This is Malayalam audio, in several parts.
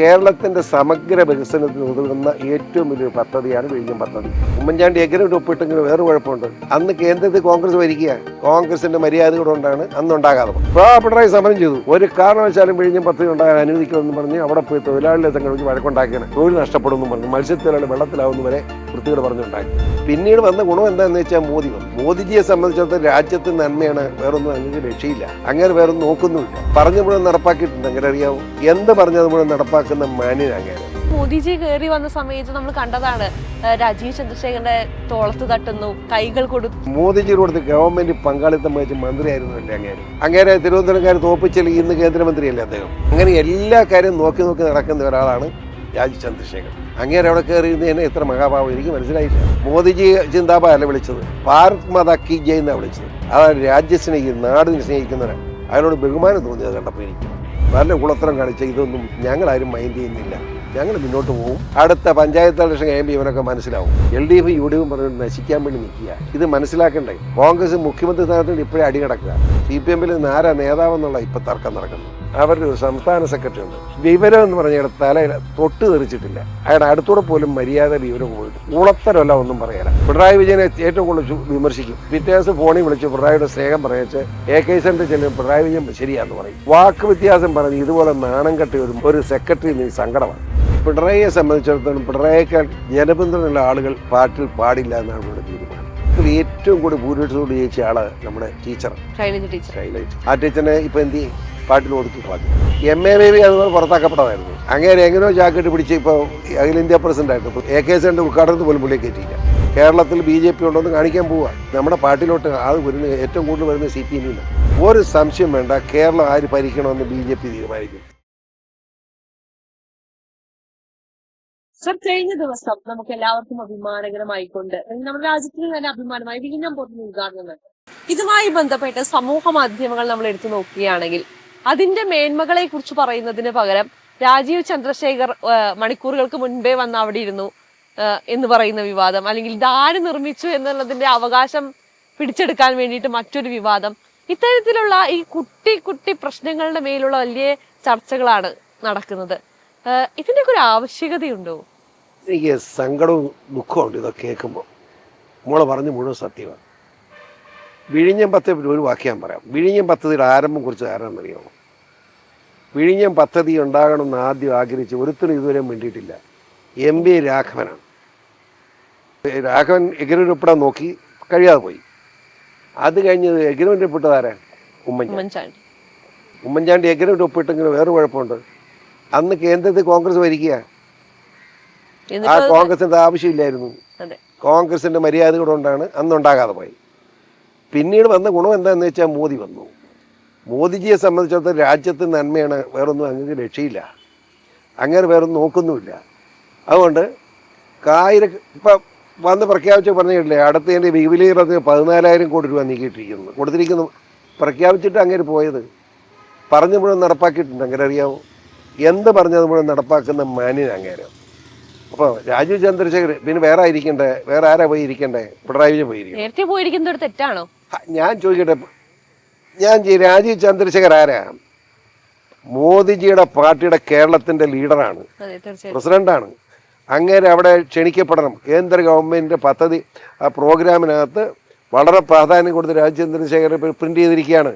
കേരളത്തിന്റെ സമഗ്ര വികസനത്തിന് ഉതകുന്ന ഏറ്റവും വലിയൊരു പദ്ധതിയാണ് വിഴിഞ്ഞം പദ്ധതി. ഉമ്മൻചാണ്ടി എഗ്രിമെന്റ് ഒപ്പിട്ടെങ്കിലും വേറെ കുഴപ്പമുണ്ട്? അന്ന് കേന്ദ്രത്തിൽ കോൺഗ്രസ് ഭരിക്കുക. കോൺഗ്രസിന്റെ മര്യാദ കൊണ്ടാണ് അന്ന് ഉണ്ടാകാതെ ഇപ്പോൾ പിണറായി സമരം ചെയ്തു. ഒരു കാരണവശാലും വിഴിഞ്ഞം പദ്ധതി ഉണ്ടാകാൻ അനുവദിക്കുമെന്ന് പറഞ്ഞ് അവിടെ പോയി തൊഴിലാളികളെ സംഘടിച്ച് വഴക്കുണ്ടാക്കിയാണ്. തൊഴിൽ നഷ്ടപ്പെടുമെന്ന് പറഞ്ഞു മത്സ്യത്തൊഴിലാളി വെള്ളത്തിലാവുന്ന വരെ വൃത്തികൾ പറഞ്ഞുണ്ടാക്കി. പിന്നീട് വന്ന ഗുണം എന്താണെന്ന് വെച്ചാൽ മോദി മോദിജിയെ സംബന്ധിച്ചിടത്തോളം രാജ്യത്തിന് നന്മയാണ്. വേറൊന്നും അങ്ങനെ രക്ഷയില്ല. അങ്ങനെ വേറൊന്നും നോക്കുന്നുമില്ല. പറഞ്ഞു മുഴുവൻ നടപ്പാക്കിയിട്ടുണ്ട്. അങ്ങനെ അറിയാവും? എന്ത് പറഞ്ഞത് മുഴുവൻ നടപ്പാക്കുന്ന മാന്യൻ അങ്ങനെ മോദിജി കയറി വന്ന സമയത്ത് നമ്മൾ കണ്ടതാണ് രാജീവ് ചന്ദ്രശേഖരന്റെ തോളത്ത് തട്ടുന്നു കൈകൾ കൊടുത്തു മോദിജി കൊടുത്ത് ഗവൺമെന്റ് പങ്കാളിത്തം വഹിച്ച് മന്ത്രിയായിരുന്നല്ലേ അങ്ങേര്. അങ്ങേരെ തിരുവനന്തപുരംകാർ തോപ്പിച്ചാൽ ഇന്ന് കേന്ദ്രമന്ത്രിയല്ലേ അദ്ദേഹം? അങ്ങനെ എല്ലാ കാര്യവും നോക്കി നോക്കി നടക്കുന്ന ഒരാളാണ് രാജീവ് ചന്ദ്രശേഖർ അങ്ങേരെ അവിടെ കയറി തന്നെ എത്ര മഹാഭാവം എനിക്ക് മനസ്സിലായില്ല. മോദിജി ചിന്താബാ അല്ല വിളിച്ചത് ഭാരത് മാതാ കി ജയ് എന്നാണ് വിളിച്ചത്. അതാണ് രാജ്യ സ്നേഹി നാടിനെ സ്നേഹിക്കുന്നവരാണ്. അയാളോട് ബഹുമാനം തോന്നിയത് കണ്ടപ്പോൾ എനിക്ക്. നല്ല കുളത്തരം കാണിച്ച ഇതൊന്നും ഞങ്ങളാരും മൈൻഡ് ചെയ്യുന്നില്ല. ഞങ്ങൾ മുന്നോട്ട് പോകും. അടുത്ത പഞ്ചായത്ത് ഇലക്ഷൻ കഴിയുമ്പോൾ ഇവനൊക്കെ മനസ്സിലാവും. L D F U D എഫും പറഞ്ഞ് നശിക്കാൻ വേണ്ടി നിൽക്കുക. ഇത് മനസ്സിലാക്കണ്ടേ? കോൺഗ്രസ് മുഖ്യമന്ത്രി സ്ഥാനത്ത് ഇപ്പോഴേ അടി കിടക്കുക. സി പി എമ്മിൽ നിന്ന് ആരാ നേതാവെന്നുള്ള ഇപ്പം തർക്കം നടക്കുന്നു. അവരുടെ ഒരു സംസ്ഥാന സെക്രട്ടറി ഉണ്ട്. വിവരം എന്ന് പറഞ്ഞ തല തൊട്ട് തെറിച്ചിട്ടില്ല. അയാളുടെ അടുത്തൂടെ പോലും മര്യാദ വിവരം പോയിട്ട്. ഉളത്തരമല്ല ഒന്നും പറയാല പിണറായി വിജയനെ ഏറ്റവും കൂടുതൽ വിമർശിക്കും. പിറ്റേ ദിവസം ഫോണിൽ വിളിച്ച് പിണറായിയുടെ സ്നേഹം പറയച്ച് എ കെ സെന്റർ ചെല്ലും പിണറായി വിജയൻ ശരിയാന്ന് പറയും. വാക്ക് വ്യത്യാസം പറഞ്ഞ് ഇതുപോലെ നാണം കെട്ടി വരും ഒരു സെക്രട്ടറി നീ സങ്കടമാണ്. പിണറായിയെ സംബന്ധിച്ചിടത്തോളം പിണറായിയേക്കാൾ ജനപിന്തുണയുള്ള ആളുകൾ പാട്ടിൽ പാടില്ല എന്നാണ് ഇവിടെ തീരുമാനം. ഏറ്റവും കൂടുതൽ ഭൂരിപക്ഷത്തോട് ജയിച്ച ആൾ നമ്മുടെ ടീച്ചർ ശൈലജ ടീച്ചർ ആ ടീച്ചറിനെ ഇപ്പൊ എന്ത് ചെയ്യും? പാട്ടിൽ ഒതുക്കി കളഞ്ഞു. എം എ ബേബി അതുപോലെ പുറത്താക്കപ്പെട്ടതായിരുന്നു. അങ്ങനെ എങ്ങനെയോ ജാക്കറ്റ് പിടിച്ച് ഇപ്പോൾ അഖിലേന്ത്യാ പ്രസിഡന്റ് ആയിട്ട് എ കെ സെന്റെ ഉദ്ഘാടനത്തിൽ പോലും പുള്ളിയെ കയറ്റിയില്ല. കേരളത്തിൽ ബി ജെ പി ഉണ്ടെന്ന് കാണിക്കാൻ പോവുക നമ്മുടെ പാർട്ടിയിലോട്ട് അത് വരുന്ന ഏറ്റവും കൂടുതൽ വരുന്ന സി പി എമ്മിന് ഒരു സംശയം വേണ്ട കേരളം ആര് ഭരിക്കണമെന്ന് ബി ജെ പി തീരുമാനിക്കും. സർ കഴിഞ്ഞ ദിവസം നമുക്ക് എല്ലാവർക്കും അഭിമാനകരമായിക്കൊണ്ട് നമ്മുടെ രാജ്യത്തിന് തന്നെ അഭിമാനമായി വിഴിഞ്ഞം പോകുന്ന ഉദ്ഘാടനം. ഇതുമായി ബന്ധപ്പെട്ട് സമൂഹ മാധ്യമങ്ങൾ നമ്മൾ എടുത്തു നോക്കുകയാണെങ്കിൽ അതിന്റെ മേന്മകളെ കുറിച്ച് പറയുന്നതിന് പകരം രാജീവ് ചന്ദ്രശേഖർ മണിക്കൂറുകൾക്ക് മുൻപേ വന്ന് അവിടെ ഇരുന്നു എന്ന് പറയുന്ന വിവാദം അല്ലെങ്കിൽ ഇതാര് നിർമ്മിച്ചു എന്നുള്ളതിന്റെ അവകാശം പിടിച്ചെടുക്കാൻ വേണ്ടിയിട്ട് മറ്റൊരു വിവാദം. ഇത്തരത്തിലുള്ള ഈ കുട്ടി കുട്ടി പ്രശ്നങ്ങളുടെ മേലുള്ള വലിയ ചർച്ചകളാണ് നടക്കുന്നത്. ആ, ഇതിന്റെയൊക്കെ ഒരു ആവശ്യകതയുണ്ടോ? എനിക്ക് സങ്കടവും ദുഃഖവും ഉണ്ട് ഇതൊക്കെ കേൾക്കുമ്പോൾ. മോളെ പറഞ്ഞ് മുഴുവൻ സത്യമാണ്. വിഴിഞ്ഞം പദ്ധതി ഒരു വാക്യം പറയാം. വിഴിഞ്ഞം പദ്ധതിയുടെ ആരംഭം കുറിച്ച് ആരാണെന്നറിയാമോ വിഴിഞ്ഞം പദ്ധതി ഉണ്ടാകണമെന്ന് ആദ്യം ആഗ്രഹിച്ച് ഒരുത്തിനും ഇതുവരെ വേണ്ടിയിട്ടില്ല എം ബി രാഘവനാണ്. രാഘവൻ എഗ്രിമെന്റ് ഒപ്പിടാൻ നോക്കി കഴിയാതെ പോയി. അത് കഴിഞ്ഞ് എഗ്രിമെന്റ് ഒപ്പിട്ടതാരാ ഉമ്മൻചാണ്ടി. ഉമ്മൻചാണ്ടി. ഉമ്മൻചാണ്ടി എഗ്രിമെന്റ് ഒപ്പിട്ടെങ്കിലും വേറെ കുഴപ്പമുണ്ട്. അന്ന് കേന്ദ്രത്തിൽ കോൺഗ്രസ് ഭരിക്കുക. ആ കോൺഗ്രസിന്റെ ആവശ്യമില്ലായിരുന്നു. അതെ. കോൺഗ്രസിന്റെ മര്യാദ കൊണ്ടാണ് അന്ന് ഉണ്ടാകാതെ പോയി പിന്നീട് വന്ന ഗുണം എന്താണെന്ന് വെച്ചാൽ മോദി വന്നു. മോദിജിയെ സംബന്ധിച്ചിടത്തോളം രാജ്യത്ത് നന്മയാണ് വേറൊന്നും അങ്ങനെ രക്ഷയില്ല. അങ്ങനെ വേറൊന്നും നോക്കുന്നുമില്ല. അതുകൊണ്ട് കായിര ഇപ്പം വന്ന് പ്രഖ്യാപിച്ച് പറഞ്ഞിട്ടില്ലേ അടുത്ത എന്റെ വിപുലീകരണത്തിന് പതിനാലായിരം കോടി രൂപ നീക്കിയിട്ടിരിക്കുന്നു. കൊടുത്തിരിക്കുന്നു. പ്രഖ്യാപിച്ചിട്ട് അങ്ങനെ പോയത് പറഞ്ഞു മുഴുവൻ നടപ്പാക്കിയിട്ടുണ്ട് അങ്ങനെ അറിയാമോ എന്ത് പറഞ്ഞത് മുഴുവൻ നടപ്പാക്കുന്ന മാന്യൻ അങ്ങനെ അപ്പോൾ രാജീവ് ചന്ദ്രശേഖർ പിന്നെ വേറെ ആയിരിക്കണ്ടേ? വേറെ ആരാ പോയി ഇരിക്കണ്ടേ പിണറായി വിജയൻ പോയിരിക്കും നേരത്തെ പോയിരിക്കുന്നത് തെറ്റാണോ? ഞാൻ ചോദിക്കട്ടെ. ഞാൻ രാജീവ് ചന്ദ്രശേഖർ ആരാണ് മോദിജിയുടെ പാർട്ടിയുടെ കേരളത്തിന്റെ ലീഡറാണ്. പ്രസിഡന്റാണ്. അങ്ങേരെ അവിടെ ക്ഷണിക്കപ്പെടണം. കേന്ദ്ര ഗവൺമെന്റിന്റെ പദ്ധതി ആ പ്രോഗ്രാമിനകത്ത് വളരെ പ്രാധാന്യം കൊടുത്ത് രാജീവ് ചന്ദ്രശേഖർ പ്രിന്റ് ചെയ്തിരിക്കുകയാണ്.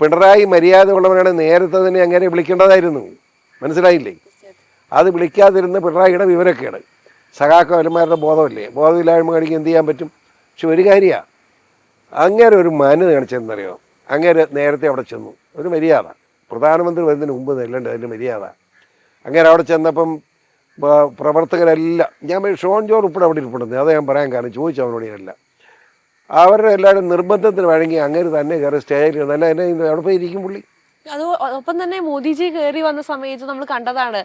പിണറായി മര്യാദ ഉള്ളവരാണ് നേരത്തെ തന്നെ അങ്ങനെ വിളിക്കേണ്ടതായിരുന്നു. മനസ്സിലായില്ലേ? അത് വിളിക്കാതിരുന്ന പിണറായിയുടെ വിവരക്കേട്. സഹാക്കവന്മാരുടെ ബോധമല്ലേ? ബോധമില്ലായ്മ കാണിക്കാൻ എന്ത് ചെയ്യാൻ പറ്റും? പക്ഷെ ഒരു കാര്യമാണ് അങ്ങേരെ ഒരു മാന്യത കാണിച്ചെന്നറിയോ അങ്ങേര് നേരത്തെ അവിടെ ചെന്നു. ഒരു മര്യാദ. പ്രധാനമന്ത്രി വരുന്നതിന് മുമ്പ് നെല്ലുണ്ട് അതിന്റെ മര്യാദ. അങ്ങേരെ അവിടെ ചെന്നപ്പം പ്രവർത്തകരെല്ലാം ഞാൻ ഷോൺ ജോർ ഉൾപ്പെടെ അവിടെ ഇരിപ്പുണ്ടെന്ന്. അത് ഞാൻ പറയാൻ കാരണം ചോദിച്ചു അവനോട് ഞാനല്ല അവരുടെ എല്ലാവരും നിർബന്ധത്തിന് വഴങ്ങി അങ്ങേര് തന്നെ കയറി സ്റ്റേജിൽ അല്ല എന്നെ അവിടെ പോയി ഇരിക്കും പുള്ളി. അത് ഒപ്പം തന്നെ മോദിജി കയറി വന്ന സമയത്ത് നമ്മൾ കണ്ടതാണ്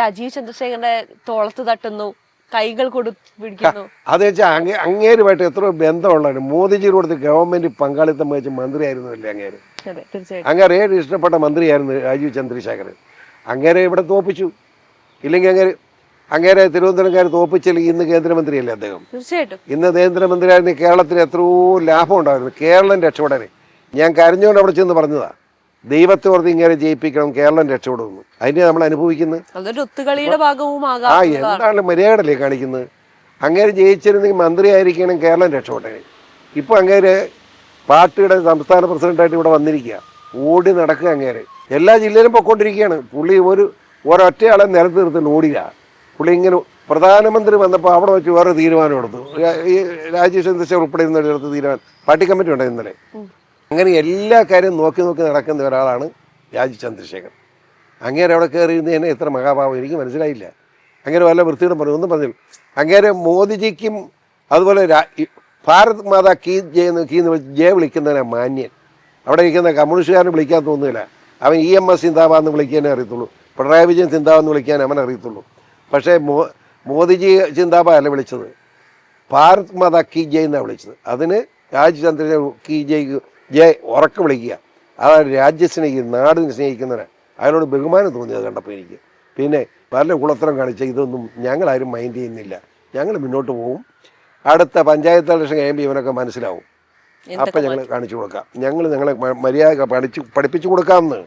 രാജീവ് ചന്ദ്രശേഖരന്റെ തോളത്ത് തട്ടുന്നു കൈകൾ കൊടു പിടിക്കുന്നു. അത് വെച്ചാൽ അങ്ങേ അങ്ങേരുമായിട്ട് എത്ര ബന്ധമുള്ളവരും മോദിജിയുടെ കൊടുത്ത് ഗവൺമെന്റ് പങ്കാളിത്തം വഹിച്ച മന്ത്രിയായിരുന്നല്ലേ അങ്ങേര്? അങ്ങേരെ ഏത് ഇഷ്ടപ്പെട്ട മന്ത്രിയായിരുന്നു രാജീവ് ചന്ദ്രശേഖർ അങ്ങേരെ ഇവിടെ തോപ്പിച്ചു. ഇല്ലെങ്കിൽ അങ്ങേര് അങ്ങേരെ തിരുവനന്തപുരംകാർ തോപ്പിച്ചില്ലെങ്കിൽ ഇന്ന് കേന്ദ്രമന്ത്രിയല്ലേ അദ്ദേഹം? തീർച്ചയായിട്ടും. ഇന്ന് കേന്ദ്രമന്ത്രിയായിരുന്നു കേരളത്തിന് എത്രയോ ലാഭം ഉണ്ടായിരുന്നു കേരളം രക്ഷപ്പെടാൻ ഞാൻ കരഞ്ഞുകൊണ്ട് അവിടെ ചെന്ന് പറഞ്ഞതാ. ദൈവത്തെ ഓർത്ത് ഇങ്ങനെ ജയിപ്പിക്കണം കേരളം രക്ഷപ്പെടുന്നു അതിനെ നമ്മൾ അനുഭവിക്കുന്നത്? ആ എന്താണ് മര്യാദയല്ലേ കാണിക്കുന്നത്? അങ്ങനെ ജയിച്ചിരുന്നെങ്കിൽ മന്ത്രി ആയിരിക്കണം കേരളം രക്ഷപ്പെട്ടെ. ഇപ്പൊ അങ്ങേര് പാർട്ടിയുടെ സംസ്ഥാന പ്രസിഡന്റായിട്ട് ഇവിടെ വന്നിരിക്കുക. ഓടി നടക്കുക അങ്ങേര്. എല്ലാ ജില്ലയിലും പൊക്കോണ്ടിരിക്കുകയാണ്. പുള്ളി ഒരു ഒരൊറ്റയാളെ നിലത്ത് നിർത്തുന്നു ഓടില്ല. പുള്ളി ഇങ്ങനെ പ്രധാനമന്ത്രി വന്നപ്പോൾ അവിടെ വെച്ച് വേറെ തീരുമാനം എടുത്തു. ഈ രാജേഷ് ചന്ദ്രശേഖർ ഉൾപ്പെടെ ഇന്നലെ എടുത്ത തീരുമാനം? പാർട്ടി കമ്മിറ്റി ഉണ്ടായി ഇന്നലെ. അങ്ങനെ എല്ലാ കാര്യവും നോക്കി നോക്കി നടക്കുന്ന ഒരാളാണ് രാജി ചന്ദ്രശേഖർ അങ്ങേരെ അവിടെ കയറി ഇരുന്നതിന് എത്ര മഹാഭാവം എനിക്ക് മനസ്സിലായില്ല. അങ്ങനെ വല്ല വൃത്തിയോടും പറഞ്ഞു ഒന്നും പറഞ്ഞു അങ്ങേരെ മോദിജിക്കും അതുപോലെ ഭാരത് മാതാ കീ ജയ് എന്ന് കീ എന്ന് ജയ വിളിക്കുന്നതിനെ മാന്യൻ. അവിടെ ഇരിക്കുന്ന കമ്മ്യൂണിസ്റ്റുകാരനെ വിളിക്കാൻ തോന്നുന്നില്ല അവൻ ഇ എം എസ് സിന്താബാന്ന് വിളിക്കാനേ അറിയത്തുള്ളൂ. പിണറായി വിജയൻ സിന്താബെന്ന് വിളിക്കാൻ അവൻ അറിയത്തുള്ളൂ. പക്ഷേ മോ മോദിജി ചിന്താബ അല്ല വിളിച്ചത്? ഭാരത് മാതാ കീ ജയ് എന്നാണ് വിളിച്ചത്. അതിന് രാജ് ചന്ദ്രൻ കീ ജയ് ജയ് ഉറക്കം വിളിക്കുക. അതാണ് രാജ്യം സ്നേഹിക്കുന്ന നാടിനെ സ്നേഹിക്കുന്നവരാണ് അയാളോട് ബഹുമാനം തോന്നിയത് കണ്ടപ്പോൾ എനിക്ക്. പിന്നെ പല കുളത്തരം കാണിച്ച ഇതൊന്നും ഞങ്ങളാരും മൈൻഡ് ചെയ്യുന്നില്ല. ഞങ്ങൾ മുന്നോട്ട് പോകും. അടുത്ത പഞ്ചായത്ത് ഇലക്ഷൻ കഴിയുമ്പോൾ ഇവനൊക്കെ മനസ്സിലാവും. അപ്പം ഞങ്ങൾ കാണിച്ചു കൊടുക്കാം. ഞങ്ങൾ ഞങ്ങളെ മര്യാദ പഠിച്ച് പഠിപ്പിച്ചു കൊടുക്കാമെന്ന്.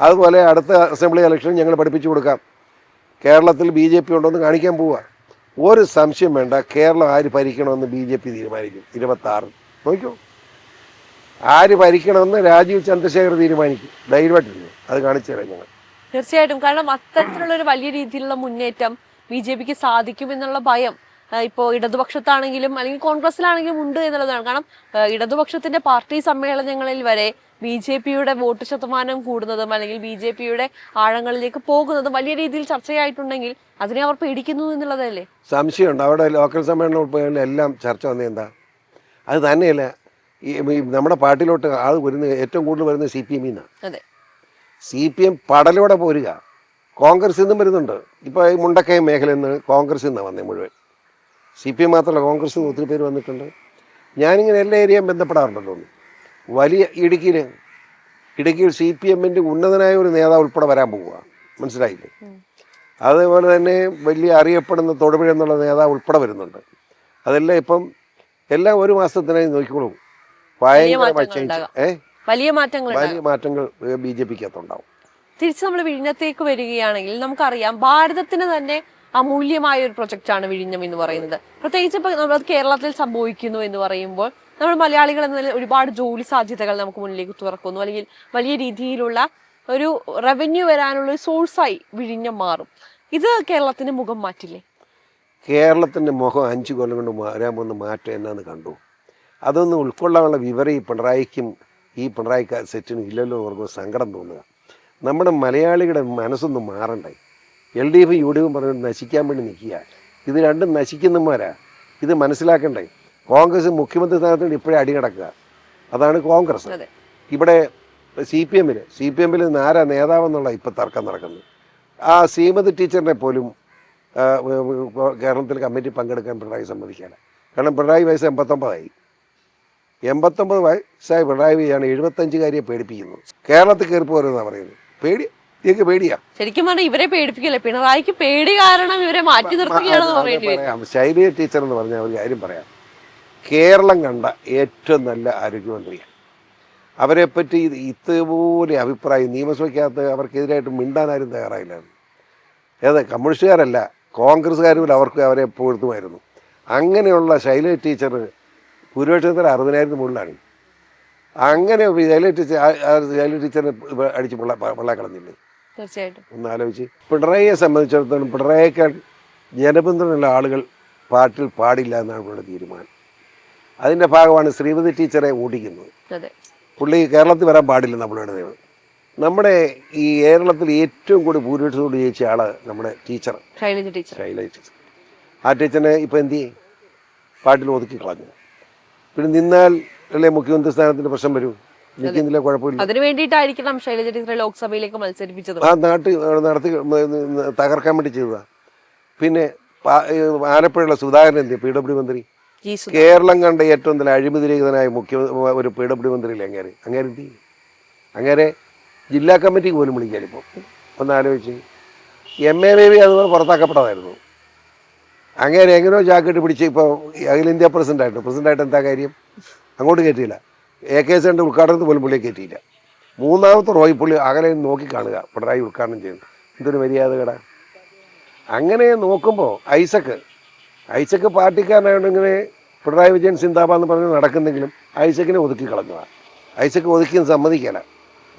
അതുപോലെ അടുത്ത അസംബ്ലി ഇലക്ഷൻ ഞങ്ങൾ പഠിപ്പിച്ചു കൊടുക്കാം. കേരളത്തിൽ ബി ജെ പി ഉണ്ടോയെന്ന് കാണിക്കാൻ പോവുക ഒരു സംശയം വേണ്ട. കേരളം ആര് ഭരിക്കണമെന്ന് ബി ജെ പി തീരുമാനിക്കും. ഇരുപത്താറ്. നോക്കൂ ആര് ഭരിക്കണമെന്ന് രാജീവ് ചന്ദ്രശേഖർ തീരുമാനിക്കും. ധൈര്യമായിട്ടിരുന്നു അത് കാണിച്ചു തരാം ഞങ്ങൾ. തീർച്ചയായിട്ടും. കാരണം അത്തരത്തിലുള്ള ഒരു വലിയ രീതിയിലുള്ള മുന്നേറ്റം ബി ജെ പിക്ക് സാധിക്കും എന്നുള്ള ഭയം ഇപ്പോൾ ഇപ്പോ ഇടതുപക്ഷത്താണെങ്കിലും അല്ലെങ്കിൽ കോൺഗ്രസിലാണെങ്കിലും ഉണ്ട് എന്നുള്ളതാണ്. കാരണം ഇടതുപക്ഷത്തിന്റെ പാർട്ടി സമ്മേളനങ്ങളിൽ വരെ ബി ജെ പിയുടെ വോട്ട് ശതമാനം കൂടുന്നതും അല്ലെങ്കിൽ ബി ജെ പിയുടെ ആഴങ്ങളിലേക്ക് പോകുന്നതും വലിയ രീതിയിൽ ചർച്ചയായിട്ടുണ്ടെങ്കിൽ അതിനെ അവർ പേടിക്കുന്നു എന്നുള്ളതല്ലേ? സംശയമുണ്ട്. അവിടെ ലോക്കൽ സമ്മേളനം എല്ലാം ചർച്ച വന്നത് എന്താ? അത് തന്നെയല്ല. ഈ നമ്മുടെ പാർട്ടിയിലോട്ട് ആൾ വരുന്ന ഏറ്റവും കൂടുതൽ വരുന്നത് സി പി എമ്മിൽ നിന്നാണ് സി പി എം പടലോടെ പോരുക. കോൺഗ്രസ് നിന്നും വരുന്നുണ്ട്. ഇപ്പോൾ ഈ മുണ്ടക്കയ മേഖലയിൽ നിന്ന് കോൺഗ്രസ് നിന്നാണ് വന്നത് മുഴുവൻ. സി പി എം മാത്രമല്ല കോൺഗ്രസ് നിന്ന് ഒത്തിരി പേര് വന്നിട്ടുണ്ട്. ഞാനിങ്ങനെ എല്ലാ ഏരിയയും ബന്ധപ്പെടാറുണ്ടല്ലോ വലിയ ഇടുക്കിയിൽ ഇടുക്കിയിൽ സി പി എമ്മിന്റെ ഉന്നതനായ ഒരു നേതാവ് ഉൾപ്പെടെ വരാൻ പോവുക മനസ്സിലായില്ലേ? അതേപോലെ തന്നെ വലിയ അറിയപ്പെടുന്ന തൊടുപുഴ എന്നുള്ള നേതാവ് ഉൾപ്പെടെ വരുന്നുണ്ട്. അതെല്ലാം ഇപ്പം എല്ലാം ഒരു മാസത്തിനായി നോക്കിക്കോളൂ. വലിയ മാറ്റങ്ങൾ വലിയ മാറ്റങ്ങൾ ബി ജെ തിരിച്ച് നമ്മൾ വിഴിഞ്ഞത്തേക്ക് വരികയാണെങ്കിൽ നമുക്കറിയാം ഭാരതത്തിന് തന്നെ അമൂല്യമായ ഒരു പ്രൊജക്റ്റാണ് വിഴിഞ്ഞം എന്ന് പറയുന്നത്. പ്രത്യേകിച്ച് ഇപ്പൊ നമ്മൾ കേരളത്തിൽ സംഭവിക്കുന്നു എന്ന് പറയുമ്പോൾ നമ്മൾ മലയാളികൾ എന്ന നിലയിൽ ഒരുപാട് ജോലി സാധ്യതകൾ നമുക്ക് മുന്നിലേക്ക് തുറക്കുന്നു. അല്ലെങ്കിൽ വലിയ രീതിയിലുള്ള ഒരു റവന്യൂ വരാനുള്ള ഒരു സോഴ്സായി വിഴിഞ്ഞം മാറും. ഇത് കേരളത്തിന് മുഖം മാറ്റില്ലേ? കേരളത്തിന്റെ മുഖം അഞ്ചു കൊല്ലം കൊണ്ട് വരാൻ പോകുന്ന മാറ്റം എന്നാന്ന് കണ്ടു. അതൊന്നും ഉൾക്കൊള്ളാനുള്ള വിവരം ഈ പിണറായിക്കും ഈ പിണറായി സെറ്റിനും ഇല്ലല്ലോ അവർക്ക് ഓർക്കുമ്പോൾ സങ്കടം തോന്നുക. നമ്മുടെ മലയാളികളുടെ മനസ്സൊന്നും മാറണ്ടേ? എൽ ഡി എഫും യു ഡി എഫും പറഞ്ഞ് നശിക്കാൻ വേണ്ടി നിൽക്കുക. ഇത് രണ്ടും നശിക്കുന്നമാരാ ഇത് മനസ്സിലാക്കണ്ടേ? കോൺഗ്രസ് മുഖ്യമന്ത്രി സ്ഥാനത്ത് ഇപ്പോഴേ അടി കിടക്കുക അതാണ് കോൺഗ്രസ്. ഇവിടെ സി പി എമ്മിൽ സി പി എമ്മിൽ നിന്ന് ആരാ നേതാവെന്നുള്ള ഇപ്പം തർക്കം നടക്കുന്നത് ആ ശ്രീമതി ടീച്ചറിനെ പോലും കേരളത്തിൽ കമ്മിറ്റി പങ്കെടുക്കാൻ പിണറായി സമ്മതിക്കാനാണ് കാരണം പിണറായി വയസ്സ് എൺപത്തൊമ്പതായി. എൺപത്തൊമ്പത് വയസ്സായ പിണറായി വിജയാണ് എഴുപത്തഞ്ചുകാരിയെ പേടിപ്പിക്കുന്നത്. കേരളത്തിൽ കയറി പോരെന്നാണ് പറയുന്നത്. പേടി ഇതൊക്കെ പേടിയാ. ശരിക്കും പറഞ്ഞാൽ ഇവരെ പേടിപ്പിക്കില്ല? പിണറായിക്ക് പേടി കാരണം ഇവരെ മാറ്റി നിർത്തുകയാണെന്ന് വരും. ശൈലജ ടീച്ചർ എന്ന് പറഞ്ഞ ഒരു കാര്യം പറയാം. കേരളം കണ്ട ഏറ്റവും നല്ല ആരോഗ്യമന്ത്രിയാണ്. അവരെ പറ്റി ഇതുപോലെ അഭിപ്രായം നിയമസഭയ്ക്കകത്ത് അവർക്കെതിരായിട്ട് മിണ്ടാനാരും തയ്യാറായില്ലായിരുന്നു ഏത് കമ്മ്യൂണിസ്റ്റുകാരല്ല. കോൺഗ്രസ്സുകാരും അവർക്ക് അവരെ പുകഴ്ത്തുമായിരുന്നു. അങ്ങനെയുള്ള ശൈലജ ടീച്ചർ ഭൂരിപക്ഷത്തിൽ അറുപതിനായിരത്തിന് മുകളിലാണ്. അങ്ങനെ ശൈലജ ടീച്ചർ ശൈലജ ടീച്ചറിനെ അടിച്ച് പിള്ള പിള്ളാക്കളഞ്ഞില്ലേ? തീർച്ചയായിട്ടും. ഒന്ന് ആലോചിച്ച് പിണറായിയെ സംബന്ധിച്ചിടത്തോളം പിണറായിയേക്കാൾ ജനപിന്തുണയുള്ള ആളുകൾ പാട്ടിൽ പാടില്ല എന്നാണ് ഇവിടെ തീരുമാനം. അതിന്റെ ഭാഗമാണ് ശ്രീമതി ടീച്ചറെ ഓടിക്കുന്നത്. പുള്ളി കേരളത്തിൽ വരാൻ പാടില്ല നമ്മളുടെ നിയമം നമ്മുടെ ഈ കേരളത്തിൽ ഏറ്റവും കൂടി ഭൂരിപക്ഷത്തോട് ജയിച്ച ആൾ നമ്മുടെ teacher. Shailaja teacher. Shailaja teacher. ആ ടീച്ചറിനെ ഇപ്പം എന്ത് ചെയ്യും? പാട്ടിൽ ഒതുക്കി കളഞ്ഞു. പിന്നെ നിന്നാൽ അല്ലേ മുഖ്യമന്ത്രി സ്ഥാനത്തിന്റെ പ്രശ്നം വരൂ? നിൽക്കുന്നില്ല കുഴപ്പമില്ല. അതിനു വേണ്ടിയിട്ടായിരിക്കണം ശൈലജ ടീച്ചറെ ലോക്സഭയിലേക്ക് മത്സരിപ്പിച്ചത്. ആ നാട്ടിൽ നടത്തി തകർക്കാൻ വേണ്ടി ചെയ്തതാ. പിന്നെ ആലപ്പുഴയിലെ ആലപ്പുഴയുള്ള സുധാകരൻ എന്ത് പി ഡബ്ല്യു മന്ത്രി? കേരളം കണ്ട ഏറ്റവും നല്ല അഴിമതിരഹിതനായ മുഖ്യ ഒരു പി ഡബ്ല്യു മന്ത്രിയില്ലേ അങ്ങേര്? അങ്ങേര് എന്ത് അങ്ങേരെ ജില്ലാ കമ്മിറ്റിക്ക് പോലും വിളിക്കാനിപ്പോൾ ഒന്ന് ആലോചിച്ച്. എം എ ബേബി അതുപോലെ പുറത്താക്കപ്പെട്ടതായിരുന്നു. അങ്ങേരെ എങ്ങനെയോ ജാക്കറ്റ് പിടിച്ച് ഇപ്പോൾ അഖിലേന്ത്യാ പ്രസിഡന്റായിട്ട് പ്രസിഡന്റായിട്ട് എന്താ കാര്യം? അങ്ങോട്ട് കയറ്റിയില്ല. എ കെ എസ് ഉദ്ഘാടനത്തിൽ പോലും പുള്ളിയെ കയറ്റിയില്ല. മൂന്നാമത്തെ റോയി പുള്ളി അകലെ നോക്കി കാണുക. പിണറായി ഉദ്ഘാടനം ചെയ്യുന്നു. എന്തൊരു മര്യാദകട. അങ്ങനെ നോക്കുമ്പോൾ ഐസക്ക് ഐസക്ക് പാർട്ടിക്കാരനായതുകൊണ്ട് ഇങ്ങനെ പിണറായി വിജയൻ സിന്താബാന്ന് പറഞ്ഞ് നടക്കുന്നെങ്കിലും ഐസക്കിനെ ഒതുക്കി കളഞ്ഞതാണ് ഐസക്ക് ഒതുക്കിയും സമ്മതിക്കല.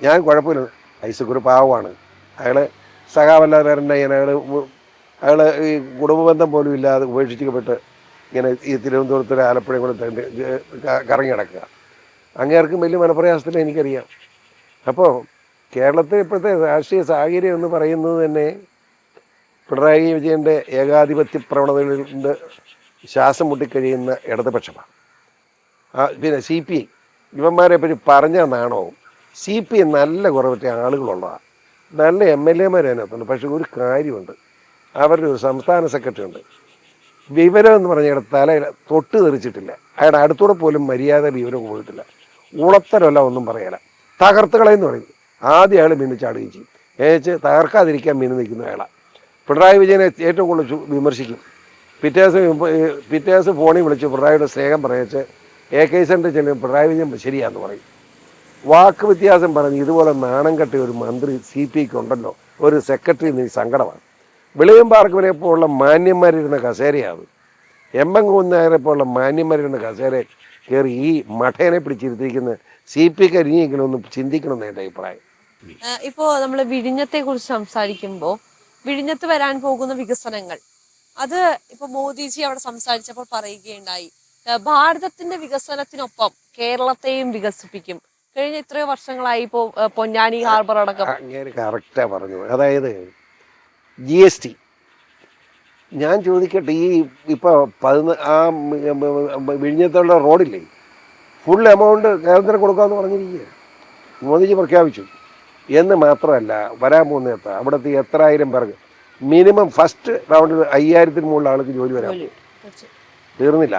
ഞാൻ കുഴപ്പമില്ല. ഐസക്ക് ഒരു പാവമാണ്. അയാൾ സഖാവല്ലാതെ വേറെ അയാൾ അയാൾ ഈ കുടുംബബന്ധം പോലും ഇല്ലാതെ ഉപേക്ഷിക്കപ്പെട്ട് ഇങ്ങനെ ഈ തിരുവനന്തപുരത്തൊരു ആലപ്പുഴയും കൂടെ കറങ്ങി കിടക്കുക അങ്ങേർക്കും വലിയ മനപ്രയാസത്തിൽ എനിക്കറിയാം. അപ്പോൾ കേരളത്തിൽ ഇപ്പോഴത്തെ രാഷ്ട്രീയ സാഹചര്യം എന്ന് പറയുന്നത് തന്നെ പിണറായി വിജയന്റെ ഏകാധിപത്യ പ്രവണതകളിൽ ശ്വാസം മുട്ടിക്കഴിയുന്ന ഇടതുപക്ഷമാണ്. പിന്നെ സി പി ഐ ഇവന്മാരെ പറ്റി പറഞ്ഞ നാണവും സി പി ഐ നല്ല കുറവറ്റ ആളുകളുള്ളതാണ് നല്ല എം എൽ എമാർ അതിനകത്തുണ്ട്. പക്ഷെ ഒരു കാര്യമുണ്ട്. അവരുടെ ഒരു സംസ്ഥാന സെക്രട്ടറി ഉണ്ട് വിവരം എന്ന് പറഞ്ഞ തല തൊട്ട് തെറിച്ചിട്ടില്ല. അയാളുടെ അടുത്തൂടെ പോലും മര്യാദ വിവരം പോയിട്ടില്ല ഉളത്തരമല്ല ഒന്നും പറയല. തകർത്തുകളെന്ന് പറയും ആദ്യം അയാൾ മിന്നു ചാടുകയും ചെയ്യും. ഏച്ച് തകർക്കാതിരിക്കാൻ മിന്നു നിൽക്കുന്ന അയാളാണ് പിണറായി വിജയനെ ഏറ്റവും കൂടുതൽ വിമർശിക്കും. പിറ്റേ ദിവസം പിറ്റേ ദിവസം ഫോണിൽ വിളിച്ച് പിണറായിയുടെ സ്നേഹം പറയച്ച് എ കെ സെന്റെ ചെല്ലും പിണറായി വിജയൻ ശരിയാന്ന് പറയും. വാക്ക് വ്യത്യാസം പറഞ്ഞ് ഇതുപോലെ നാണം കെട്ടിയ ഒരു മന്ത്രി സി പി ഉണ്ടല്ലോ. ഒരു സെക്രട്ടറി നീ സങ്കടമാണ്. വെളിയം പാർക്കിനെ പോലുള്ള മാന്യന്മാരിരുന്ന കസേരയാണ് എം എം കുന്നായരെ പോലുള്ള മാന്യന്മാരിരുന്ന കസേര കയറി ഈ മഠേനെ പിടിച്ചിരുത്തിയിരിക്കുന്ന സി പി കരിഞ്ഞെങ്കിലും ഒന്ന് ഒന്ന് ചിന്തിക്കണമെന്ന് എന്റെ അഭിപ്രായം. ഇപ്പോൾ ഇപ്പോ നമ്മൾ വിഴിഞ്ഞത്തെ കുറിച്ച് സംസാരിക്കുമ്പോൾ വിഴിഞ്ഞത്ത് വരാൻ പോകുന്ന വികസനങ്ങൾ. അത് ഇപ്പൊ മോദിജി അവിടെ സംസാരിച്ചപ്പോൾ പറയുകയുണ്ടായി. ഭാരതത്തിന്റെ വികസനത്തിനൊപ്പം കേരളത്തെയും വികസിപ്പിക്കും. കഴിഞ്ഞ ഇത്രയോ വർഷങ്ങളായി ഇപ്പോ പൊന്നാനി ഹാർബർ അടക്കം. അങ്ങനെ കറക്റ്റാണ് പറഞ്ഞു അതായത് ജി എസ് ടി. ഞാൻ ചോദിക്കട്ടെ ഈ ഇപ്പോൾ പതിന ആ വിഴിഞ്ഞത്തുള്ള റോഡില്ലേ ഫുൾ എമൗണ്ട് കേന്ദ്രം കൊടുക്കാമെന്ന് പറഞ്ഞിരിക്കുക മോദിജി പ്രഖ്യാപിച്ചു. എന്ന് മാത്രമല്ല വരാൻ പോകുന്ന എത്ര അവിടുത്തെ എത്ര ആയിരം പേർക്ക് മിനിമം ഫസ്റ്റ് റൗണ്ടിൽ അയ്യായിരത്തിന് മുകളിൽ ആൾക്ക് ജോലി വരാൻ. തീർന്നില്ല.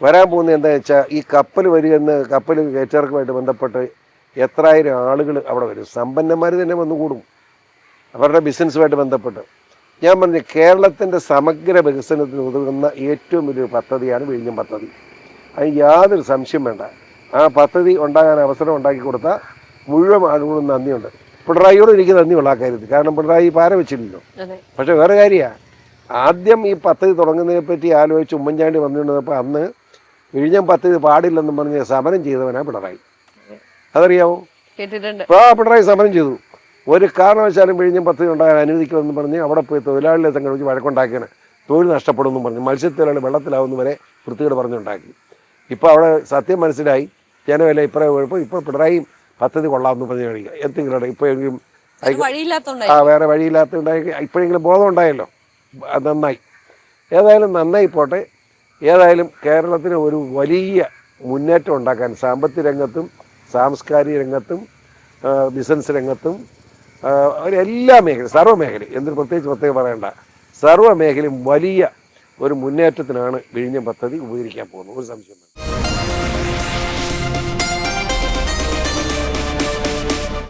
വരാൻ പോകുന്ന എന്താ വെച്ചാൽ ഈ കപ്പൽ വരികയെന്ന് കപ്പൽ കയറ്റിറക്കുമായിട്ട് ബന്ധപ്പെട്ട് എത്രായിരം ആളുകൾ അവിടെ വരും. സമ്പന്നന്മാർ തന്നെ വന്നു കൂടും അവരുടെ ബിസിനസ്സുമായിട്ട് ബന്ധപ്പെട്ട്. ഞാൻ പറഞ്ഞു കേരളത്തിന്റെ സമഗ്ര വികസനത്തിന് ഉതകുന്ന ഏറ്റവും വലിയൊരു പദ്ധതിയാണ് വിഴിഞ്ഞം പദ്ധതി. അതിന് യാതൊരു സംശയം വേണ്ട. ആ പദ്ധതി ഉണ്ടാകാൻ അവസരം ഉണ്ടാക്കി കൊടുത്ത മുഴുവൻ ആളുകളും നന്ദിയുണ്ട്. പിണറായിയോട് എനിക്ക് നന്ദിയുള്ള ആ കാര്യത്തിൽ. കാരണം പിണറായി പാര വെച്ചില്ലല്ലോ. പക്ഷെ വേറെ കാര്യമാണ് ആദ്യം ഈ പദ്ധതി തുടങ്ങുന്നതിനെ പറ്റി ആലോചിച്ച് ഉമ്മൻചാണ്ടി വന്നിരുന്നപ്പോൾ അന്ന് വിഴിഞ്ഞം പദ്ധതി പാടില്ലെന്നും പറഞ്ഞ് സമരം ചെയ്തവനാണ് പിണറായി. അതറിയാവോ? ആ പിണറായി സമരം ചെയ്തു. ഒരു കാരണവശാലും പിഴിഞ്ഞും പദ്ധതി ഉണ്ടാകാൻ അനുവദിക്കണമെന്ന് പറഞ്ഞ് അവിടെ പോയി തൊഴിലാളികളെ സംഘടിപ്പിച്ച് വഴക്കുണ്ടാക്കിയാണ്. തൊഴിൽ നഷ്ടപ്പെടുമെന്നും പറഞ്ഞ് മത്സ്യത്തൊഴിലാളി വെള്ളത്തിലാവുന്ന വരെ വൃത്തികേട് പറഞ്ഞുണ്ടാക്കി. ഇപ്പോൾ അവിടെ സത്യം മനസ്സിലായി. ജനവില ഇപ്പറേ കുഴപ്പം ഇപ്പോൾ പിണറായി പദ്ധതി കൊള്ളാമെന്ന് പറഞ്ഞു കഴിയുക എന്തെങ്കിലും വഴിയില്ലാത്തോണ്ടായി ആ വേറെ വഴിയില്ലാത്ത ഉണ്ടായി ഇപ്പോഴെങ്കിലും ബോധം ഉണ്ടായല്ലോ. നന്നായി. ഏതായാലും നന്നായി പോട്ടെ. ഏതായാലും കേരളത്തിന് ഒരു വലിയ മുന്നേറ്റം ഉണ്ടാക്കാൻ സാമ്പത്തിക രംഗത്തും സാംസ്കാരിക രംഗത്തും ബിസിനസ് രംഗത്തും എല്ലാ മേഖലയും സർവമേഖല എന്തിന് പ്രത്യേകിച്ച് പ്രത്യേകം പറയണ്ട. സർവമേഖലയും വലിയ ഒരു മുന്നേറ്റത്തിനാണ് വിഴിഞ്ഞം പദ്ധതി ഉപകരിക്കാൻ പോകുന്നത്. ഒരു സംശയം